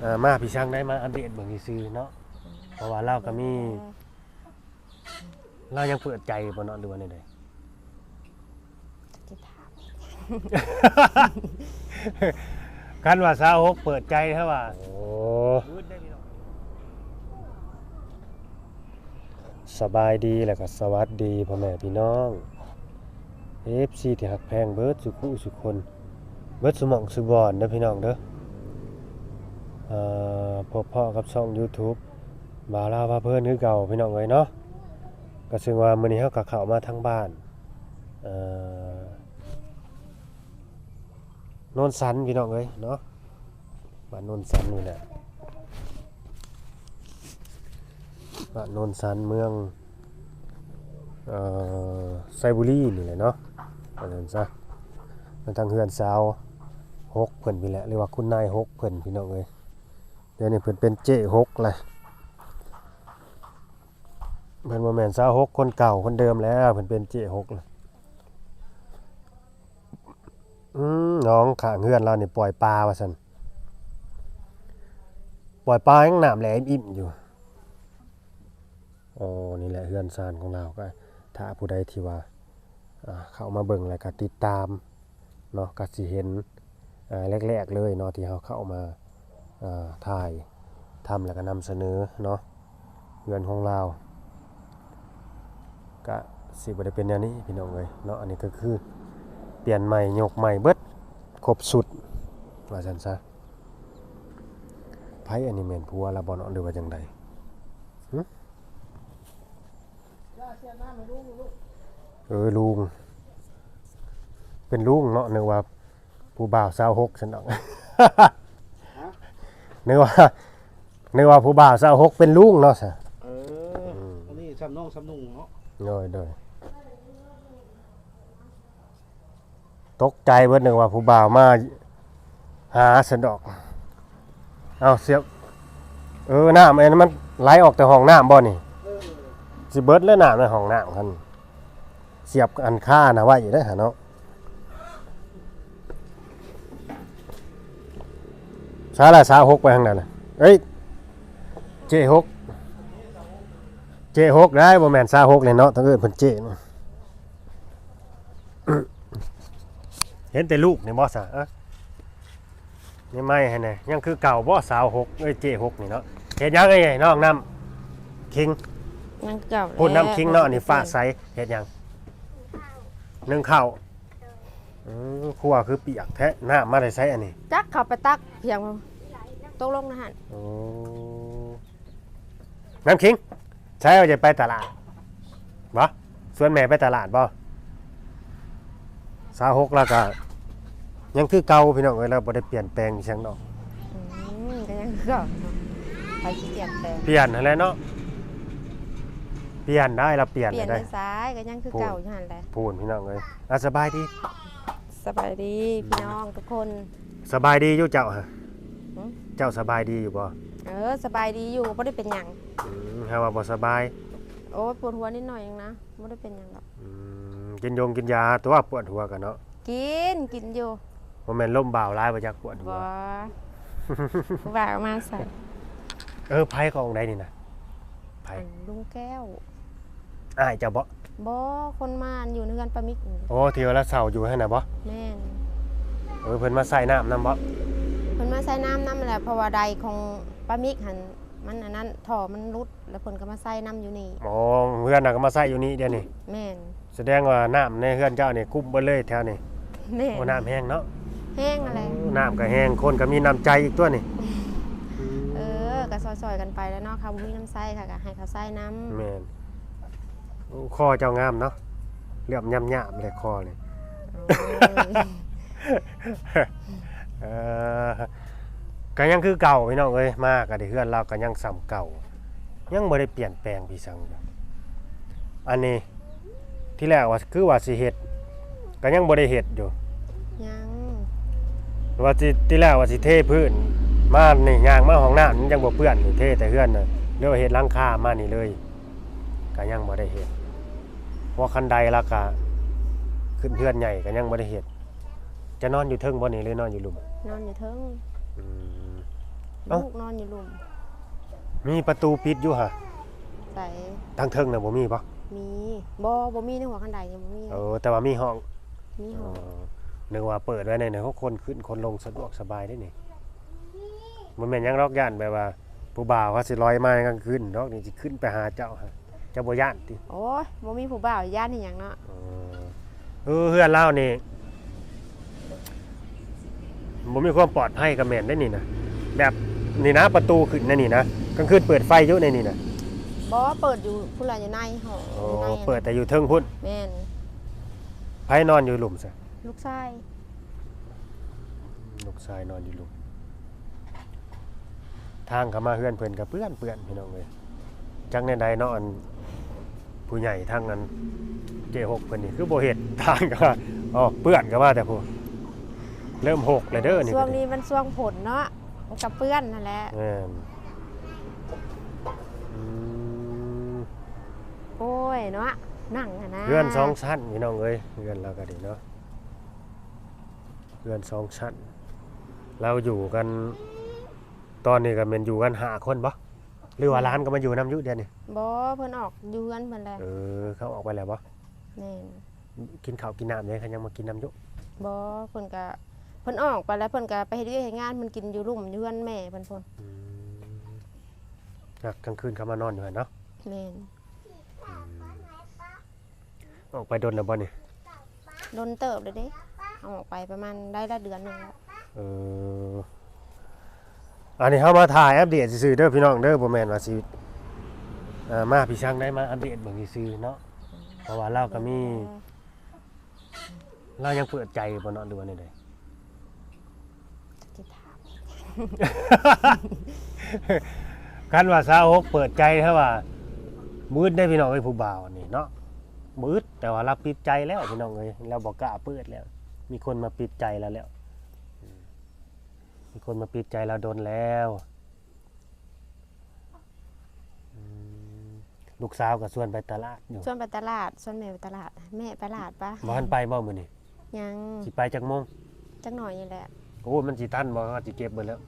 เอ่อมาพี่ช่างได้มาอัปเดตเบิ่งซื่อๆเนาะเพราะว่าเราก็มีเรายังเปิดใจบ่เนาะหรือว่าไดจะถามๆกันว่าสาวกเปิดใจเท่าว่าโอ้สบายดีแล้วก็สวัสดีพ่อแม่พี่น้อง FC ที่หักแพงเบิดสุขุสุคน เบิดสมองสุบอนเด้อพี่น้องเด้อเอ่อ พบพ่อกับช่อง YouTube บาลาพาเพิ่นคือเก่าพี่น้องเอ้ยเนาะก็ซึ่งว่ามื้อนี้เฮาก็เข้ามาทางบ้านโนนสันพี่น้องเอ้ยเนาะบ้านโนนสันนี่แหละบ้านโนนสันเมืองไซบุรีนี่แหละเนาะว่าซั่นซะมันทางเฮือนสาวหกเพิ่นพี่แหละเรียกว่าคุณนายหกเพิ่นพี่น้องเอ้ย ดี๋ยวนี้เพิ่นเป็นเจ๊หกเลยเพิ่นบ่แม่นสาวหกคนเก่าคนเดิมแล้วเพิ่นเป็นเจ๊หกเลยอืมน้องข้างเฮือนเรานี่ปล่อยปลาว่าซั่นปล่อยปลายังน้ำแหลมอิ่มอยู่อ๋อนี่แหละเฮือนซานของเราก็ถ้าผู้ใดที่ว่าเข้ามาเบิ่งแล้วก็ติดตามเนาะก็สิเห็นแรกๆเลยเนาะที่เขาเข้ามา ถ่ายทำแล้วก็นำเสนอเนาะเรือนของเราก็สิบได้เป็นแนวนี้พี่น้องเอ้ยเนาะอันนี้ก็คือเปลี่ยนใหม่ยกใหม่เบิดครบสุดว่าซั่นซะไผอันนี้แม่นผัวละบ่เนาะหรือว่าจังไดเออลุงเป็นลุงเนาะนึกว่าผู้บ่าวสาวหกฉันเนาะ นึกว่านึกว่าผู้บ่าวสาวหกเป็นลุงเนาะซะเอออันนี้ซ้ำน้องซ้ำนุ่งเนาะโดยโดยตกใจเบิดนึกว่าผู้บ่าวมาหาฉันดอกเอาเสียบเออน้ำไอ้นั้นมันไหลออกแต่ห้องน้ำบ่นี่เออสิเบิดแล้วน้ำในห้องน้ำคันเสียบอันค่านะไว้อยู่ได้อหาเนาะ สาละสาวหกไปทางนั้นน่ะเอ้ยเจหกเจหกได้บ่แม่นสาวหกเลยเนาะต้องเอิ้นเพิ่นเจเนาะเห็นแต่ลูกนี่บ่ซะเอ้อนี่ไม่ให้แน่ยังคือเก่าบ่สาวหกเอ้ยเจหกนี่เนาะเฮ็ดหยังเอ้ยน้องน้ำคิงยังเก่าพูดน้ำคิงเนาะนี่ฟ้าใสเฮ็ดหยังนึ่งข้าวอือครัวคือเปียกแท้น้ำมาได้ใช้อันนี้จักเข้าไปตักเพียง ตกลงนะฮะโอ้น้ำคิงใช้เอาจะไปตลาดบ่ส่วนแม่ไปตลาดบ่สาวหกแล้วก็ยังคือเก่าพี่น้องเอ้ยเราบ่ได้เปลี่ยนแปลงอีหยังดอกอืมก็ยังเก่าเนาะไปสิเปลี่ยนแปลงเปลี่ยนอะไรเนาะเปลี่ยนได้เราเปลี่ยนเปลี่ยนได้ไปซ้ายก็ยังคือพูดเก่าอยู่หั่นแหละพูดพี่น้องเอ้ยอะสบายดีสบายดีพี่น้องทุกคน สบายดีอยู่เจ้าฮะ หือ เจ้าสบายดีอยู่บ่เออสบายดีอยู่บ่ได้เป็นหยังอืมถ้าว่าบ่สบายโอ้ยปวดหัวนิดหน่อยเองนะบ่ได้เป็นหยังหรอกอืมกินยงกินยาตัวปวดหัวกันเนาะกินกินอยู่บ่แม่นล่มบ่าวร้ายบ่จักปวดหัวบ่ว่าเอามาใส่เออไผของใดนี่นะไผอันลุงแก้วอ้ายเจ้าบ่บ่คนมาอันอยู่ในเรือนปลามิกนี่โอ้ที่ว่าละเสาอยู่ให้น่ะบ่แม่นเออเพิ่นมาใส่น้ำนํบ่เพิ่นมาใส่น้ำน้ำแหละเพราะว่าใดของปลามิกหันมันอันนั้นท่อมันรุดแล้วเพิ่นก็มาใส่น้ำอยู่นี่อ๋อเพื่อนน่ะก็มาใส่อยู่นี่เดี๋ยวนี้แม่นแสดงว่าน้ำในเฮือนเจ้านี่กุมเบิดเลยแถวนี้แม่นโอ้น้ำแห้งเนาะแห้งอะไรโอ้น้ำก็แห้งคนก็มีน้ำใจอีกตัวนี่เออก็ซอยๆกันไปแล้วเนาะค่ะบ่มีน้ำใส่ค่ะก็ให้เขาใส่น้ำแม่นโอ้คอเจ้างามเนาะเหลื่อมย่ำๆเลยคอเลย เออก็ยังคือเก่าพี่น้องเอ้ยมากก็ได้เฮือนเราก็ยังซ้ำเก่า ยังบ่ได้เปลี่ยนแปลงพี่สังอยู่อันนี้ที่แรกว่าคือว่าสิเฮ็ดก็ยังบ่ได้เฮ็ดอยู่ ยังว่าสิที่แรกว่าสิเทพื้นมานี่ย่างมาห้องน้ำมันยังบ่เปื้อนนี่เทแต่เฮือนน่ะเรียกว่าเฮ็ดหลังคามานี่เลยก็ยังบ่ได้เฮ็ดเพราะคันใดแล้วก็ขึ้นเฮือนใหญ่ก็ยังบ่ได้เฮ็ดจะนอนอยู่เทิงบ่นี่หรือนอนอยู่หลุม นอนอยู่เทิงอืม เอ้า ลูกนอนอยู่หลุมมีประตูปิดอยู่ฮะใส่ทางเทิงน่ะบ่มีปะมีบ่บ่มีในหัวคันใดยังบ่มีเออแต่ว่ามีห้องมีเอห้องอนึกว่าเปิดไว้ในเนี่ยเขาคนขึ้นคนลงสะดวกสบายได้นี่มันแม่นหยังรอกย่านแบบว่า ผู้บ่าวเขาสิลอยมากลางคืนดอกนี่สิขึ้นไปหาเจ้าฮะเจ้าบ่ย่านติ โอ้ยบ่มีผู้บ่าวย่านอีหยังเนาะเออเออเฮือนเล่านี่ บ่มีความปลอดภัยกับแม่นได้นี่นะแบบนี่นะประตูขึ้นนะนี่นะกลางคืนเปิดไฟอยู่ในนี่นะบ่เปิดอยู่พุ่นล่ะอยู่ในห้องโอ้อยู่ในเปิดแต่อยู่เทิงพุ่นแม่นไผนอนอยู่หลุมซะลูกชายลูกชายนอนอยู่หลุม ทางเข้ามาเฮือนเพิ่นก็เปื้อนเปื้อนพี่น้องเอ้ยจังในใดเนาะอันผู้ใหญ่ทางนั้นเจหกเพิ่นนี่คือบ่เฮ็ดทางก็ว่าอ๋อเปื้อนก็ว่าแต่ผู้ เริ่มหกเลยเด้อนี่ช่วก็งดินี้มันช่วงฝนเนาะมันกับเปื้อนนั่นแหละแม่นอืมโอ้ยเนาะนั่งอะนะเรือนสองชั้นพี่น้องเอ้ยเรือนเราก็ดีเนาะเรือนสองชั้น เราอยู่กัน ตอนนี้ก็เป็นอยู่กันห้าคนบ่หรือว่าร้านก็มาอยู่น้ำอยุเดียวนี่บ่เพิ่นออกอยู่เฮือนเพิ่นแหละเออเขาออกไปแล้วบ่แม่นกินข้าวกินน้ำเนี่ยเขายังมากินน้ำอยุบ่เพิ่นก็ เพิ่นออกไปแล้วเพิ่นก็ไปเฮ็ดเวียกเฮ็ดงานเพิ่นกินอยู่รุ่มอยู่เฮือนแม่เพิ่นพุ่นอืมอะกลางคืนเขามานอนอยู่หั่นเนาะแม่นออกไปโดนแล้วบ่นี่โดนเติบเลยเด้เอาออกไปประมาณได้ละเดือนหนึงแล้วเอออันนี้เขามาถ่ายอัปเดตซื่อๆเด้อพี่น้องเด้อบ่แม่นว่าสิอ่ามาพี่ช่างได้มาอัปเดตเบิ่งซื่อๆเนาะเพราะว่าเราก็มีเรายังเปิดใจบ่เนาะหรือว่าไดสิถาม คันว่าสาวกเปิดใจเท่าว่ามืดได้พี่น้องเอ้ยผู้บ่าวนี่เนาะมืดแต่ว่าเราปิดใจแล้วพี่น้องเอ้ยเราบอกกล้าเปิดแล้ว มีคนมาปิดใจเราแล้วอืมมีคนมาปิดใจเราโดนแล้วอืมลูกสาวก็ส่วนไปตลาดอยู่ชวนไปตลาดชวนแม่ไปตลาด แม่ไปตลาดปะบ่ทันไปบ่มื้อนี้ยังสิไปจักโมงจักหน่อยนี่แหละ โอ้มันสิทันบ่ก็สิเก็บเบิดแล้ว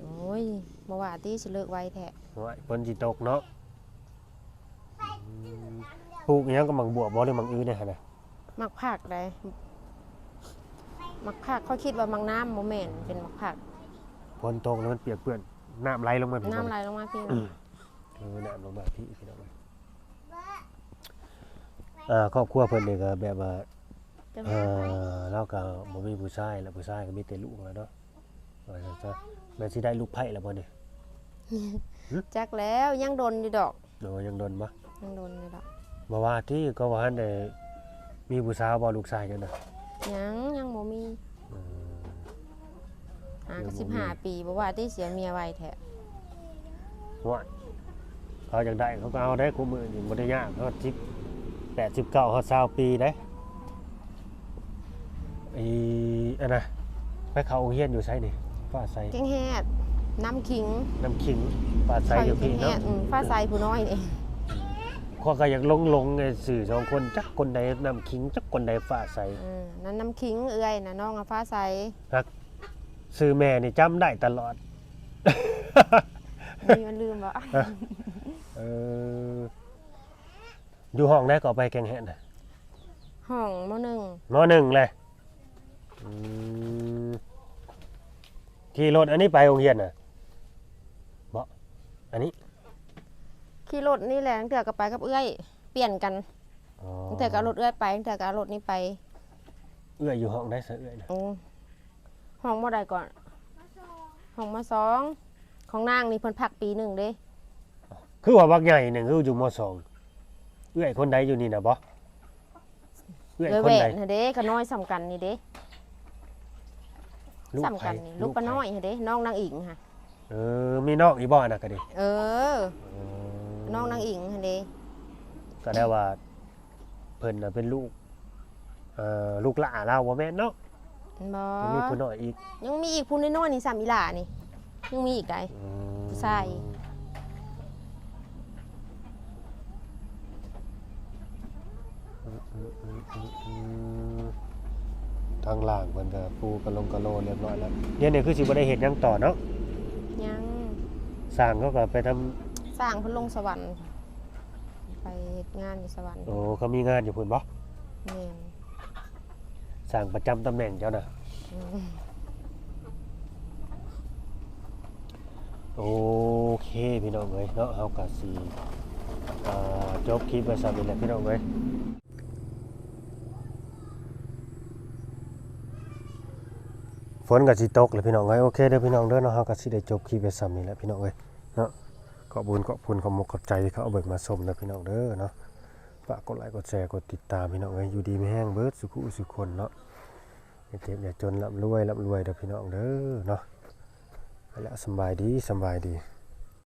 โอ้ยบ่ว่าติสิเลิกไวแท้ว่าฝนสิตกเนาะอืมปลูกอิหยังก็มังบวบบ่หรือมังอื้อเนี่ยหั่นน่ะมักผักได้มักผักเขาคิดว่ามักน้ำบ่แม่นเป็นมักผักฝนตกแล้วมันเปียกเปื้อนน้ำไหลลงมาพี่น้ำไหลลงมาพี่อืมเออน้ำลงมาพี่พี่น้องเอ้ยอ่าครอบครัวเพิ่นนี่ก็แบบว่าจะ เออเราก็บ่มีผู้ชายแล้วผู้ชายก็มีแต่ลูกแล้วเนาะว่าจังซะแม่นสิได้ลูกไผ่แล้วบ่นี่จักแล้วยังโดนอยู่ดอกโดยังโดนบ่ยังโดนอยู่ดอกบ่ว่าที่ก็ว่าหันได้มีผู้สาวบ่ลูกชายจังนะยังยังบ่มีเออห่างยักันงบ่มีสิบห้าปีบ่ว่าที่เสียเมียไวแท้ว่าเขาอยากได้เขาก็เอาได้คู่มือนี่บ่ได้ยากเขาสิบแปดสิบเก้าเขาเศร้าปีได้ ไอ้อันน่ะไปเขาโรงเรียนอยู่ไสนี่ฟ้าใสแกงแฮดน้ำขิงน้ำขิงฟ้าใสเขาออยู่ยู่แกพี่งแฮเนาะดอืมฟ้าใสผู้น้อยนี่ข้อก็อยากลงลงไอ้สื่อสองคนจักคนใดน้ำขิงจักคนใดฟ้าใสอืมนั่นน้ำขิงเอื้อยน่ะน้องอะฟ้าใสซื้อแม่นี่จำได้ตลอดมีมันลืมบ่เอออยู่ห้องได้ก็ไปแกงแหนน่ะห้องมหนึ่งมหนึ่งเลย อืมขี่รถอันนี้ไปโรงเรียนน่ะบ่อันนี้ขี่รถนี่แหละตั้งแต่ก็ไปกับเอื้อย เปลี่ยนกันอ๋อตั้งแต่ก็เอารถเอื้อยไปตั้งแต่ก็เอารถนี้ไปเอื้อยอยู่ห้องได้ซะเอื้อยนะโอ้ห้องบ่ได้ก่อนห้องมาสองของนางนี่เพิ่นพักปีหนึ่งเด้คือว่าบักใหญ่หนึ่งคืออยู่มสองเอื้อยคนใดอยู่นี่น่ะบ่เอื้อยเลยคนแหวใดนหั่นเด้ก็น้อยสำกันนี่เด้ ลูกสำไผกันนี่ลูกป้าน้อยหั่นเด้น้องนางอิงค่ะ เออมีน้องอีบ่น่ะก็ดิเออเออ น้องนางอิงหั่นเด้ก็ได้ว่าเพิ่นน่ะเป็นลูกเอ่อลูกหลานเราบ่แม่นเนาะบ่ยังมีผู้น้อยอีกยังมีอีกผู้น้อยๆนี่สามอีหล่านี่ยังมีอีกไดอืมใช่อืมอืมอืมอืมอืม ทางล่างเพิ่นก็ปูกระลงกระโลเรียบร้อยแล้วเดี๋ยวนี้คือสิบ่ได้เฮ็ดหยังต่อเนาะยังสร้างเขาก็ไปทำสร้างเพิ่นลงสวรรค์ไปเฮ็ดงานอยู่สวรรค์โอ้เขามีงานอยู่พุ่นบ่แม่นสร้างประจำตำแหน่งเจ้าน่ะ อืมโอเคพี่น้องเอ้ยเนาะเฮาก็สิอ่าจบคลิปไว้ซ้ํนี่แหละพี่น้องเอ้ย ฝนกับสิตกเลยพี่น้องเอ้ยโอเคเด้อพี่น้องเด้อเนาะเฮาก็สิได้จบคลิปไว้ซ้ํนี่แหละพี่น้องเอ้ยเนาะขอบคุญขอบคุณขอบมกขอบใจที่เขาเอาเบิกมาชมนะพี่น้องเด้อเนาะฝากกดไลค์กดแชร์กดติดตามพี่น้องเอ้ยอยู่ดีไม่แห้งเบิดสุขุสุขคนเนาะอย่าเจ็บอย่าจนร่ำรวยร่ำรวยเด้อพี่น้องเด้อเนาะไปละสบายดีสบายดี